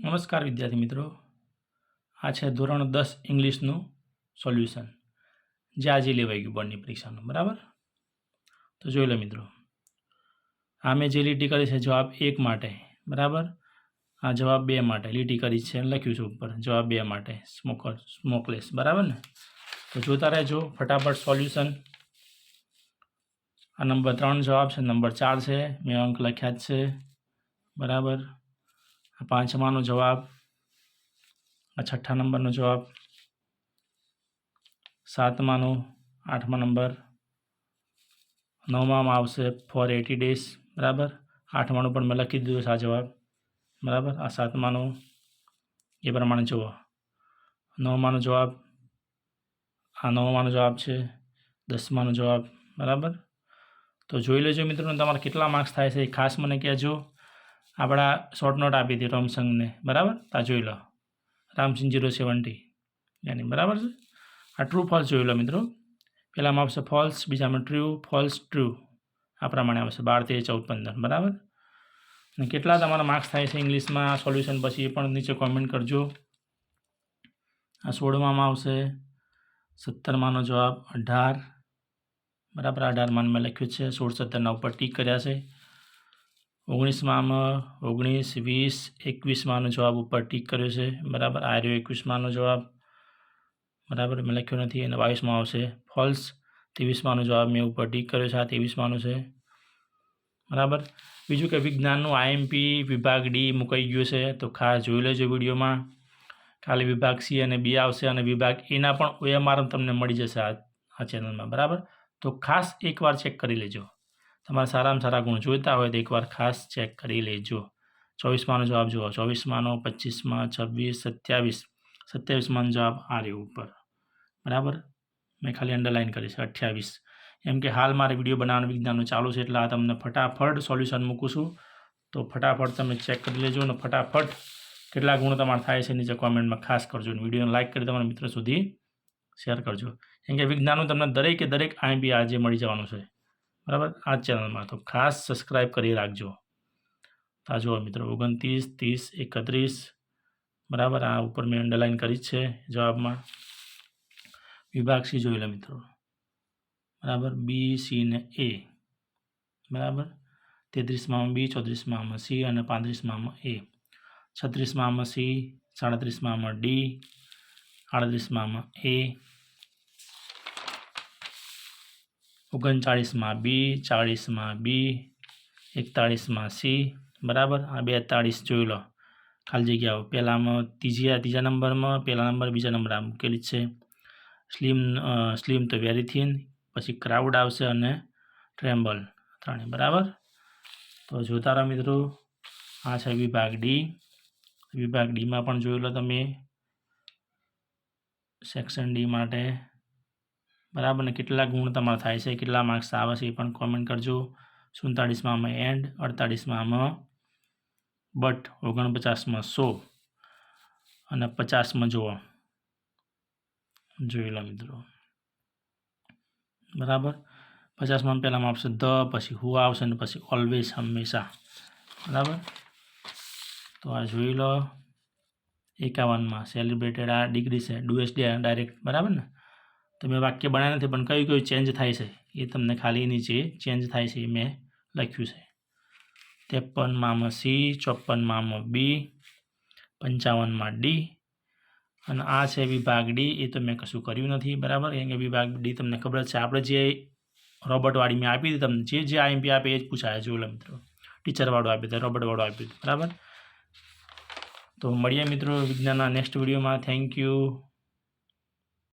નમસ્કાર વિદ્યાર્થી મિત્રો. આ છે ધોરણ દસ ઇંગ્લિશનું સોલ્યુશન. જે આજે લેવાઈ ગયું બોર્ડની પરીક્ષાનું, બરાબર? તો જોઈ લો મિત્રો. આ મેં જે લીટી કરી છે, જવાબ એક માટે, બરાબર? આ જવાબ બે માટે, લીટી કરી છે, લખ્યું છે ઉપર, જવાબ બે માટે સ્મોકર સ્મોકલેસ, બરાબર ને? તો જોતા રહેજો, ફટાફટ સોલ્યુશન. આ નંબર ત્રણ જવાબ છે, નંબર ચાર છે, મેં અંક લખ્યા જ છે, બરાબર? આ પાંચમાનો જવાબ. આ છઠ્ઠા નંબરનો જવાબ. સાતમાનો આઠમા નંબર. નવમામાં આવશે ફોર એટી ડેઝ બરાબર? આઠમાનું પણ મેં લખી દીધું છે આ જવાબ. બરાબર? આ સાતમાનો એ પ્રમાણે જુઓ. નવમાનો જવાબ. આ નવમાનો જવાબ છે. દસમાનો જવાબ. બરાબર? તો જોઈ લેજો મિત્રો, તમારે કેટલા માર્ક્સ થાય છે એ ખાસ મને કહેજો. આપણા શોર્ટ નોટ આપી હતી રોમસંગને બરાબર? આ જોઈ લો. Ramsingh zero seventy. એની બરાબર છે? આ ટ્રુ ફોલ્સ જોઈ લો મિત્રો. પહેલાંમાં આવશે ફોલ્સ બીજામાં ટ્રુ ફોલ્સ ટ્રુ આ પ્રમાણે આવશે બાર, તેર, ચૌદ, પંદર. બરાબર? અને કેટલા તમારા માર્ક્સ થાય છે ઇંગ્લિશમાં સોલ્યુશન પછી એ પણ નીચે કોમેન્ટ કરજો. આ સોળમામાં આવશે. સત્તરમાંનો જવાબ અઢાર. બરાબર? અઢારમાં મેં લખ્યું છે. સોળ, સત્તરના ઉપર ટીક કર્યા છે. ઓગણીસમાં ઓગણીસ, વીસ, એકવીસમાંનો જવાબ ઉપર ટીક કર્યો છે. બરાબર, આ રહ્યો એકવીસમાંનો જવાબ. બરાબર, મેં લખ્યો નથી અને બાવીસમાં આવશે. ફોલ્સ, ત્રેવીસમાંનો જવાબ મેં ઉપર ટીક કર્યો છે, આ ત્રેવીસમાંનો છે. બરાબર, બીજું કે વિજ્ઞાનનું આઈએમપી વિભાગ ડી મુકાઈ ગયું છે, તો ખાસ જોઈ લેજો વિડીયોમાં. કાલે વિભાગ સી અને બી આવશે અને વિભાગ એના પણ ઓએમઆર તમને મળી જશે આ ચેનલમાં. બરાબર, તો ખાસ એકવાર ચેક કરી લેજો. તમારા સારામાં સારા ગુણ જોઈતા હોય તો એકવાર ખાસ ચેક કરી લેજો. ચોવીસમાંનો જવાબ જુઓ. ચોવીસમાંનો પચીસમાં છવ્વીસ, સત્યાવીસ. સત્યાવીસમાંનો જવાબ આ રહ્યો ઉપર. બરાબર? મેં ખાલી અંડરલાઇન કરી છે, અઠ્યાવીસ. એમ કે હાલ મારે વીડિયો બનાવવાનું વિજ્ઞાનનું ચાલુ છે એટલે આ તમને ફટાફટ સોલ્યુશન મૂકું છું. તો ફટાફટ તમે ચેક કરી લેજો અને ફટાફટ કેટલા ગુણ તમારે થાય છે નીચે કોમેન્ટમાં ખાસ કરજો અને વિડીયોને લાઇક કરી તમારા મિત્રો સુધી શેર કરજો. કેમ કે વિજ્ઞાનનું તમને દરેકે દરેક આઈબી આજે મળી જવાનું છે. બરાબર? આ ચેનલમાં. તો ખાસ સબસ્ક્રાઈબ કરી રાખજો. આ જુઓ મિત્રો, ઓગણત્રીસ, ત્રીસ, એકત્રીસ. બરાબર? આ ઉપર મેં અંડરલાઇન કરી છે જવાબમાં. વિભાગ સી જોઈ લો મિત્રો. બરાબર? બી સી ને એ બરાબર? તેત્રીસમાં બી ચોત્રીસમાં સી અને પાંત્રીસમાં એ છત્રીસમાં સી સાડત્રીસમાં ડી આડત્રીસમાં એ ઓગણચાળીસમાં બી, ચાળીસમાં બી, એકતાળીસમાં સી, બરાબર? આ બેતાળીસ જોઈ લો. ખાલી જગ્યાઓ. પહેલામાં ત્રીજી, ત્રીજા નંબરમાં, પહેલા નંબર, બીજા નંબર આ મૂકેલી છે. સ્લીમ સ્લીમ તો વેરી થિન પછી ક્રાઉડ આવશે અને ટ્રેમ્બલ ત્રણે, બરાબર? તો જોતા રહો મિત્રો. આ છે વિભાગ ડી વિભાગ ડીમાં પણ જોઈ લો તમે. સેક્શન ડી માટે બરાબર ને? કેટલા ગુણ તમારા થાય છે? કેટલા માર્ક્સ આવે છે? એ પણ કોમેન્ટ કરજો. સુડતાળીસમાં અમે એન્ડ અડતાળીસમાં અમે બટ ઓગણપચાસમાં સો અને પચાસમાં જુઓ. જોઈ લો મિત્રો. બરાબર? પચાસમાં પહેલાંમાં આવશે ધ, પછી હુ આવશે ને પછી ઓલવેઝ હંમેશા. બરાબર? તો આ જોઈ લો. એકાવનમાં સેલિબ્રેટેડ આ ડિગ્રી છે. ડુએસડી ડાયરેક્ટ બરાબર ને? તો મેં વાક્ય બનાવ્યા નથી, પણ કયું કયું ચેન્જ થાય છે એ તમને ખાલી નીચે ચેન્જ થાય છે એ મેં લખ્યું છે. ત્રેપનમાં સી ચોપનમાં બી પંચાવનમાં ડી અને આ છે વિભાગ ડી એ તો મેં કશું કર્યું નથી, બરાબર? કેમ કે વિભાગ ડી તમને ખબર છે. આપણે જે રોબોટવાળી મેં આપી હતી તમને, જે જે આઈએમપી આપે એ જ પૂછાય જોઈ મિત્રો. ટીચરવાળું આપી દીધું રોબોટવાળું આપ્યું હતું, બરાબર? તો મળીએ મિત્રો વિજ્ઞાનના નેક્સ્ટ વિડીયોમાં થેન્ક યુ